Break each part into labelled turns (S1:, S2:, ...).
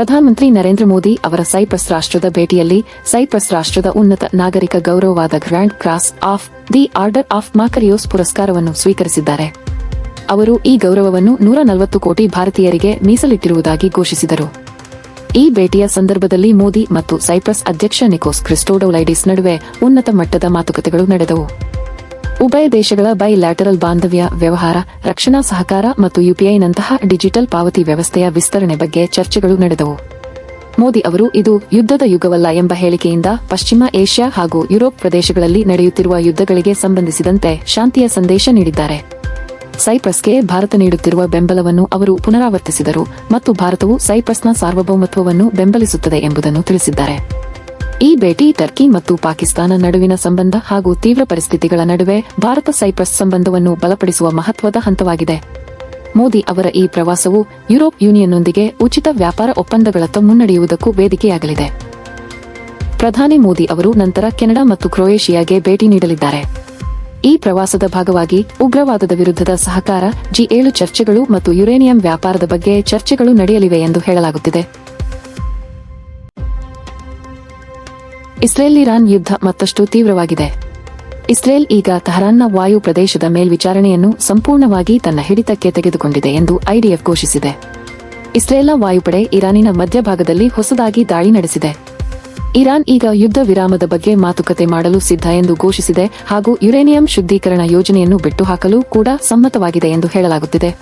S1: ಪ್ರಧಾನಮಂತ್ರಿ ನರೇಂದ್ರ ಮೋದಿ ಅವರ ಸೈಪ್ರಸ್ ರಾಷ್ಟ್ರದ ಭೇಟಿಯಲ್ಲಿ ಸೈಪ್ರಸ್ ರಾಷ್ಟ್ರದ ಉನ್ನತ ನಾಗರಿಕ ಗೌರವವಾದ grand cross of the order of Makarios ಪುರಸ್ಕಾರವನ್ನು ಸ್ವೀಕರಿಸಿದ್ದಾರೆ. ಅವರು ಈ ಗೌರವವನ್ನು ನೂರ ನಲವತ್ತು ಕೋಟಿ ಭಾರತೀಯರಿಗೆ ಮೀಸಲಿಟ್ಟಿರುವುದಾಗಿ ಘೋಷಿಸಿದರು. ಈ ಭೇಟಿಯ ಸಂದರ್ಭದಲ್ಲಿ ಮೋದಿ ಮತ್ತು ಸೈಪ್ರಸ್ ಅಧ್ಯಕ್ಷ ನಿಕೋಸ್ ಕ್ರಿಸ್ಟೋಡೋಲೈಡಿಸ್ ನಡುವೆ ಉನ್ನತ ಮಟ್ಟದ ಮಾತುಕತೆಗಳು ನಡೆದವು. ಉಭಯ ದೇಶಗಳ ಬೈಲ್ಯಾಟರಲ್ ಬಾಂಧವ್ಯ, ವ್ಯವಹಾರ, ರಕ್ಷಣಾ ಸಹಕಾರ ಮತ್ತು ಯುಪಿಐನಂತಹ ಡಿಜಿಟಲ್ ಪಾವತಿ ವ್ಯವಸ್ಥೆಯ ವಿಸ್ತರಣೆ ಬಗ್ಗೆ ಚರ್ಚೆಗಳು ನಡೆದವು. ಮೋದಿ ಅವರು ಇದು ಯುದ್ಧದ ಯುಗವಲ್ಲ ಎಂಬ ಹೇಳಿಕೆಯಿಂದ ಪಶ್ಚಿಮ ಏಷ್ಯಾ ಹಾಗೂ ಯುರೋಪ್ ಪ್ರದೇಶಗಳಲ್ಲಿ ನಡೆಯುತ್ತಿರುವ ಯುದ್ಧಗಳಿಗೆ ಸಂಬಂಧಿಸಿದಂತೆ ಶಾಂತಿಯ ಸಂದೇಶ ನೀಡಿದ್ದಾರೆ. ಸೈಪ್ರಸ್ಗೆ ಭಾರತ ನೀಡುತ್ತಿರುವ ಬೆಂಬಲವನ್ನು ಅವರು ಪುನರಾವರ್ತಿಸಿದರು ಮತ್ತು ಭಾರತವು ಸೈಪ್ರಸ್ನ ಸಾರ್ವಭೌಮತ್ವವನ್ನು ಬೆಂಬಲಿಸುತ್ತದೆ ಎಂಬುದನ್ನು ತಿಳಿಸಿದ್ದಾರೆ. ಈ ಭೇಟಿ ಟರ್ಕಿ ಮತ್ತು ಪಾಕಿಸ್ತಾನ ನಡುವಿನ ಸಂಬಂಧ ಹಾಗೂ ತೀವ್ರ ಪರಿಸ್ಥಿತಿಗಳ ನಡುವೆ ಭಾರತ ಸೈಪ್ರಸ್ ಸಂಬಂಧವನ್ನು ಬಲಪಡಿಸುವ ಮಹತ್ವದ ಹಂತವಾಗಿದೆ. ಮೋದಿ ಅವರ ಈ ಪ್ರವಾಸವು ಯುರೋಪ್ ಯೂನಿಯನ್ನೊಂದಿಗೆ ಉಚಿತ ವ್ಯಾಪಾರ ಒಪ್ಪಂದಗಳತ್ತ ಮುನ್ನಡೆಯುವುದಕ್ಕೂ ವೇದಿಕೆಯಾಗಲಿದೆ. ಪ್ರಧಾನಿ ಮೋದಿ ಅವರು ನಂತರ ಕೆನಡಾ ಮತ್ತು ಕ್ರೊಯೇಷಿಯಾಗೆ ಭೇಟಿ ನೀಡಲಿದ್ದಾರೆ. ಈ ಪ್ರವಾಸದ ಭಾಗವಾಗಿ ಉಗ್ರವಾದದ ವಿರುದ್ಧದ ಸಹಕಾರ, ಜಿ ಏಳು ಚರ್ಚೆಗಳು ಮತ್ತು ಯುರೇನಿಯಂ ವ್ಯಾಪಾರದ ಬಗ್ಗೆ ಚರ್ಚೆಗಳು ನಡೆಯಲಿವೆ ಎಂದು ಹೇಳಲಾಗುತ್ತಿದೆ. ಇಸ್ರೇಲ್ ಇರಾನ್ ಯುದ್ಧ ಮತ್ತಷ್ಟು ತೀವ್ರವಾಗಿದೆ. ಇಸ್ರೇಲ್ ಈಗ ತಹರಾನ್ನ ವಾಯು ಪ್ರದೇಶದ ಮೇಲ್ವಿಚಾರಣೆಯನ್ನು ಸಂಪೂರ್ಣವಾಗಿ ತನ್ನ ಹಿಡಿತಕ್ಕೆ ತೆಗೆದುಕೊಂಡಿದೆ ಎಂದು ಐಡಿಎಫ್ ಘೋಷಿಸಿದೆ. ಇಸ್ರೇಲ್ನ ವಾಯುಪಡೆ ಇರಾನಿನ ಮಧ್ಯಭಾಗದಲ್ಲಿ ಹೊಸದಾಗಿ ದಾಳಿ ನಡೆಸಿದೆ. ಇರಾನ್ ಈಗ ಯುದ್ಧ ವಿರಾಮದ ಬಗ್ಗೆ ಮಾತುಕತೆ ಮಾಡಲು ಸಿದ್ಧ ಎಂದು ಘೋಷಿಸಿದೆ ಹಾಗೂ ಯುರೇನಿಯಂ ಶುದ್ಧೀಕರಣ ಯೋಜನೆಯನ್ನು ಬಿಟ್ಟುಹಾಕಲು ಕೂಡ ಸಮ್ಮತವಾಗಿದೆ ಎಂದು ಹೇಳಲಾಗುತ್ತಿದೆ.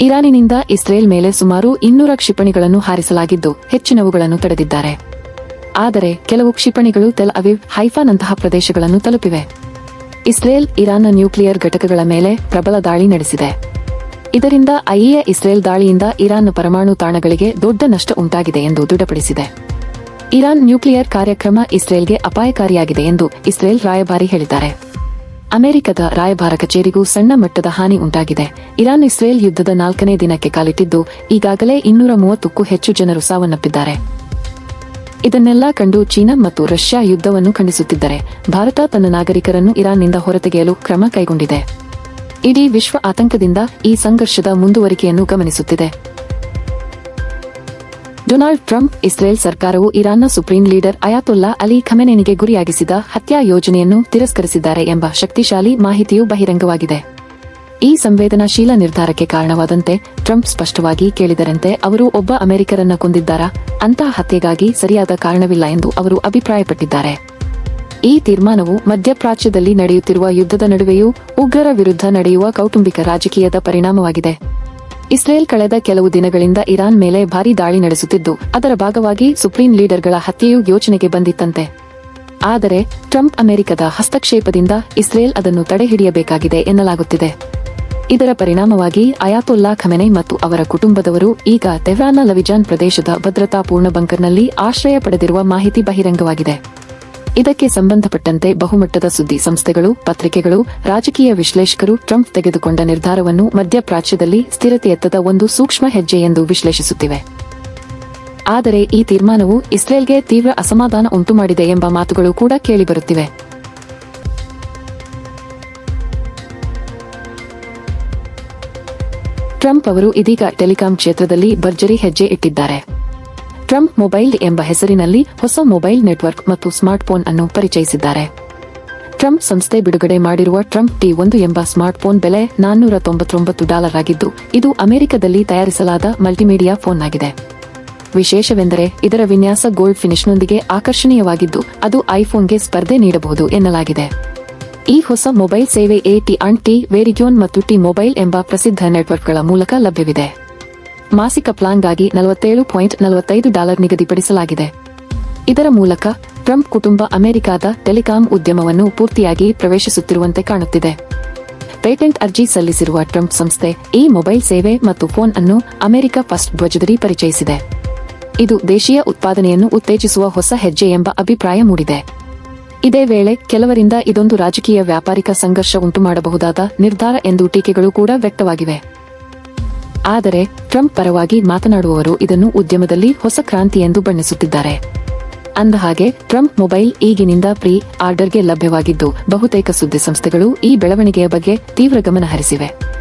S1: ಇರಾನಿನಿಂದ ಇಸ್ರೇಲ್ ಮೇಲೆ ಸುಮಾರು ಇನ್ನೂರ ಕ್ಷಿಪಣಿಗಳನ್ನು ಹಾರಿಸಲಾಗಿದ್ದು ಹೆಚ್ಚಿನವುಗಳನ್ನು ತಡೆದಿದ್ದಾರೆ. ಆದರೆ ಕೆಲವು ಕ್ಷಿಪಣಿಗಳು ತೆಲ್ ಅವಿವ್, ಹೈಫಾನಂತಹ ಪ್ರದೇಶಗಳನ್ನು ತಲುಪಿವೆ. ಇಸ್ರೇಲ್, ಇರಾನ್ನ ನ್ಯೂಕ್ಲಿಯರ್ ಘಟಕಗಳ ಮೇಲೆ ಪ್ರಬಲ ದಾಳಿ ನಡೆಸಿದೆ. ಇದರಿಂದ ಐಎ ಇಸ್ರೇಲ್ ದಾಳಿಯಿಂದ ಇರಾನ್ನ ಪರಮಾಣು ತಾಣಗಳಿಗೆ ದೊಡ್ಡ ನಷ್ಟ ಉಂಟಾಗಿದೆ ಎಂದು ದೃಢಪಡಿಸಿದೆ. ಇರಾನ್ ನ್ಯೂಕ್ಲಿಯರ್ ಕಾರ್ಯಕ್ರಮ ಇಸ್ರೇಲ್ಗೆ ಅಪಾಯಕಾರಿಯಾಗಿದೆ ಎಂದು ಇಸ್ರೇಲ್ ರಾಯಭಾರಿ ಹೇಳಿದ್ದಾರೆ. ಅಮೆರಿಕದ ರಾಯಭಾರ ಕಚೇರಿಗೂ ಸಣ್ಣ ಮಟ್ಟದ ಹಾನಿ ಉಂಟಾಗಿದೆ. ಇರಾನ್ ಇಸ್ರೇಲ್ ಯುದ್ಧದ ನಾಲ್ಕನೇ ದಿನಕ್ಕೆ ಕಾಲಿಟ್ಟಿದ್ದು ಈಗಾಗಲೇ ಇನ್ನೂರ ಮೂವತ್ತಕ್ಕೂ ಹೆಚ್ಚು ಜನರು ಸಾವನ್ನಪ್ಪಿದ್ದಾರೆ. ಇದನ್ನೆಲ್ಲ ಕಂಡು ಚೀನಾ ಮತ್ತು ರಷ್ಯಾ ಯುದ್ಧವನ್ನು ಖಂಡಿಸುತ್ತಿದ್ದರೆ, ಭಾರತ ತನ್ನ ನಾಗರಿಕರನ್ನು ಇರಾನ್ನಿಂದ ಹೊರತೆಗೆಯಲು ಕ್ರಮ ಕೈಗೊಂಡಿದೆ. ಇಡೀ ವಿಶ್ವ ಆತಂಕದಿಂದ ಈ ಸಂಘರ್ಷದ ಮುಂದುವರಿಕೆಯನ್ನು ಗಮನಿಸುತ್ತಿದೆ. ಡೊನಾಲ್ಡ್ ಟ್ರಂಪ್, ಇಸ್ರೇಲ್ ಸರ್ಕಾರವು ಇರಾನ್ನ ಸುಪ್ರೀಂ ಲೀಡರ್ ಅಯಾತುಲ್ಲಾ ಅಲಿ ಖಮೆನೆನಿಗೆ ಗುರಿಯಾಗಿಸಿದ ಹತ್ಯಾ ಯೋಜನೆಯನ್ನು ತಿರಸ್ಕರಿಸಿದ್ದಾರೆ ಎಂಬ ಶಕ್ತಿಶಾಲಿ ಮಾಹಿತಿಯು ಬಹಿರಂಗವಾಗಿದೆ. ಈ ಸಂವೇದನಾಶೀಲ ನಿರ್ಧಾರಕ್ಕೆ ಕಾರಣವಾದಂತೆ ಟ್ರಂಪ್ ಸ್ಪಷ್ಟವಾಗಿ ಕೇಳಿದರಂತೆ ಅವರು ಒಬ್ಬ ಅಮೆರಿಕರನ್ನ ಕೊಂದಿದ್ದಾರಾ? ಅಂತಹ ಹತ್ಯೆಗಾಗಿ ಸರಿಯಾದ ಕಾರಣವಿಲ್ಲ ಎಂದು ಅವರು ಅಭಿಪ್ರಾಯಪಟ್ಟಿದ್ದಾರೆ. ಈ ತೀರ್ಮಾನವು ಮಧ್ಯಪ್ರಾಚ್ಯದಲ್ಲಿ ನಡೆಯುತ್ತಿರುವ ಯುದ್ಧದ ನಡುವೆಯೂ ಉಗ್ರರ ವಿರುದ್ಧ ನಡೆಯುವ ಕೌಟುಂಬಿಕ ರಾಜಕೀಯದ ಪರಿಣಾಮವಾಗಿದೆ. ಇಸ್ರೇಲ್ ಕಳೆದ ಕೆಲವು ದಿನಗಳಿಂದ ಇರಾನ್ ಮೇಲೆ ಭಾರೀ ದಾಳಿ ನಡೆಸುತ್ತಿದ್ದು, ಅದರ ಭಾಗವಾಗಿ ಸುಪ್ರೀಂ ಲೀಡರ್ಗಳ ಹತ್ಯೆಯೂ ಯೋಚನೆಗೆ ಬಂದಿತ್ತಂತೆ. ಆದರೆ, ಟ್ರಂಪ್ ಅಮೆರಿಕದ ಹಸ್ತಕ್ಷೇಪದಿಂದ ಇಸ್ರೇಲ್ ಅದನ್ನು ತಡೆಹಿಡಿಯಬೇಕಾಗಿದೆ ಎನ್ನಲಾಗುತ್ತಿದೆ. ಇದರ ಪರಿಣಾಮವಾಗಿ ಅಯಾತುಲ್ಲಾ ಖಮೆನೆ ಮತ್ತು ಅವರ ಕುಟುಂಬದವರು ಈಗ ತೆಹ್ರಾನ್ನ ಲವಿಜಾನ್ ಪ್ರದೇಶದ ಭದ್ರತಾ ಪೂರ್ಣ ಬಂಕರ್ನಲ್ಲಿ ಆಶ್ರಯ ಪಡೆದಿರುವ ಮಾಹಿತಿ ಬಹಿರಂಗವಾಗಿದೆ. ಇದಕ್ಕೆ ಸಂಬಂಧಪಟ್ಟಂತೆ ಬಹುಮಟ್ಟದ ಸುದ್ದಿ ಸಂಸ್ಥೆಗಳು, ಪತ್ರಿಕೆಗಳು, ರಾಜಕೀಯ ವಿಶ್ಲೇಷಕರು ಟ್ರಂಪ್ ತೆಗೆದುಕೊಂಡ ನಿರ್ಧಾರವನ್ನು ಮಧ್ಯಪ್ರಾಚ್ಯದಲ್ಲಿ ಸ್ಥಿರತೆಯತ್ತದ ಒಂದು ಸೂಕ್ಷ್ಮ ಹೆಜ್ಜೆ ಎಂದು ವಿಶ್ಲೇಷಿಸುತ್ತಿವೆ. ಆದರೆ ಈ ತೀರ್ಮಾನವು ಇಸ್ರೇಲ್ಗೆ ತೀವ್ರ ಅಸಮಾಧಾನ ಉಂಟುಮಾಡಿದೆ ಎಂಬ ಮಾತುಗಳು ಕೂಡ ಕೇಳಿಬರುತ್ತಿವೆ. ಟ್ರಂಪ್ ಅವರು ಇದೀಗ ಟೆಲಿಕಾಂ ಕ್ಷೇತ್ರದಲ್ಲಿ ಭರ್ಜರಿ ಹೆಜ್ಜೆ ಇಟ್ಟಿದ್ದಾರೆ. ಟ್ರಂಪ್ ಮೊಬೈಲ್ ಎಂಬ ಹೆಸರಿನಲ್ಲಿ ಹೊಸ ಮೊಬೈಲ್ ನೆಟ್ವರ್ಕ್ ಮತ್ತು ಸ್ಮಾರ್ಟ್ಫೋನ್ ಅನ್ನು ಪರಿಚಯಿಸಿದ್ದಾರೆ. ಟ್ರಂಪ್ ಸಂಸ್ಥೆ ಬಿಡುಗಡೆ ಮಾಡಿರುವ ಟ್ರಂಪ್ ಟಿ ಒಂದು ಎಂಬ ಸ್ಮಾರ್ಟ್ಫೋನ್ ಬೆಲೆ ನಾನ್ನೂರ ತೊಂಬತ್ತೊಂಬತ್ತು ಡಾಲರ್ ಆಗಿದ್ದು, ಇದು ಅಮೆರಿಕದಲ್ಲಿ ತಯಾರಿಸಲಾದ ಮಲ್ಟಿಮೀಡಿಯಾ ಫೋನ್ ಆಗಿದೆ. ವಿಶೇಷವೆಂದರೆ, ಇದರ ವಿನ್ಯಾಸ ಗೋಲ್ಡ್ ಫಿನಿಶ್ನೊಂದಿಗೆ ಆಕರ್ಷಣೀಯವಾಗಿದ್ದು, ಅದು ಐಫೋನ್ಗೆ ಸ್ಪರ್ಧೆ ನೀಡಬಹುದು ಎನ್ನಲಾಗಿದೆ. ಈ ಹೊಸ ಮೊಬೈಲ್ ಸೇವೆ ಎ ಟಿ ಅಂಡ್ ಟಿ ಮತ್ತು ಟಿ ಮೊಬೈಲ್ ಎಂಬ ಪ್ರಸಿದ್ಧ ನೆಟ್ವರ್ಕ್ಗಳ ಮೂಲಕ ಲಭ್ಯವಿದೆ. ಮಾಸಿಕ ಪ್ಲಾನ್ಗಾಗಿ ನಲವತ್ತೇಳು ಪಾಯಿಂಟ್ ನಲವತ್ತೈದು ಡಾಲರ್ ನಿಗದಿಪಡಿಸಲಾಗಿದೆ. ಇದರ ಮೂಲಕ ಟ್ರಂಪ್ ಕುಟುಂಬ ಅಮೆರಿಕಾದ ಟೆಲಿಕಾಂ ಉದ್ಯಮವನ್ನು ಪೂರ್ತಿಯಾಗಿ ಪ್ರವೇಶಿಸುತ್ತಿರುವಂತೆ ಕಾಣುತ್ತಿದೆ. ಪೇಟೆಂಟ್ ಅರ್ಜಿ ಸಲ್ಲಿಸಿರುವ ಟ್ರಂಪ್ ಸಂಸ್ಥೆ ಈ ಮೊಬೈಲ್ ಸೇವೆ ಮತ್ತು ಫೋನ್ ಅನ್ನು ಅಮೆರಿಕ ಫಸ್ಟ್ ಧ್ವಜದಲ್ಲಿ ಪರಿಚಯಿಸಿದೆ. ಇದು ದೇಶೀಯ ಉತ್ಪಾದನೆಯನ್ನು ಉತ್ತೇಜಿಸುವ ಹೊಸ ಹೆಜ್ಜೆ ಎಂಬ ಅಭಿಪ್ರಾಯ ಮೂಡಿದೆ. ಇದೇ ವೇಳೆ ಕೆಲವರಿಂದ ಇದೊಂದು ರಾಜಕೀಯ ವ್ಯಾಪಾರಿಕ ಸಂಘರ್ಷ ಉಂಟುಮಾಡಬಹುದಾದ ನಿರ್ಧಾರ ಎಂದು ಟೀಕೆಗಳು ಕೂಡ ವ್ಯಕ್ತವಾಗಿವೆ. ಆದರೆ ಟ್ರಂಪ್ ಪರವಾಗಿ ಮಾತನಾಡುವವರು ಇದನ್ನು ಉದ್ಯಮದಲ್ಲಿ ಹೊಸ ಕ್ರಾಂತಿ ಎಂದು ಬಣ್ಣಿಸುತ್ತಿದ್ದಾರೆ. ಅಂದಹಾಗೆ ಟ್ರಂಪ್ ಮೊಬೈಲ್ ಈಗಿನಿಂದ ಪ್ರೀ ಆರ್ಡರ್ಗೆ ಲಭ್ಯವಾಗಿದ್ದು ಬಹುತೇಕ ಸುದ್ದಿ ಸಂಸ್ಥೆಗಳು ಈ ಬೆಳವಣಿಗೆಯ ಬಗ್ಗೆ ತೀವ್ರ ಗಮನ ಹರಿಸಿವೆ.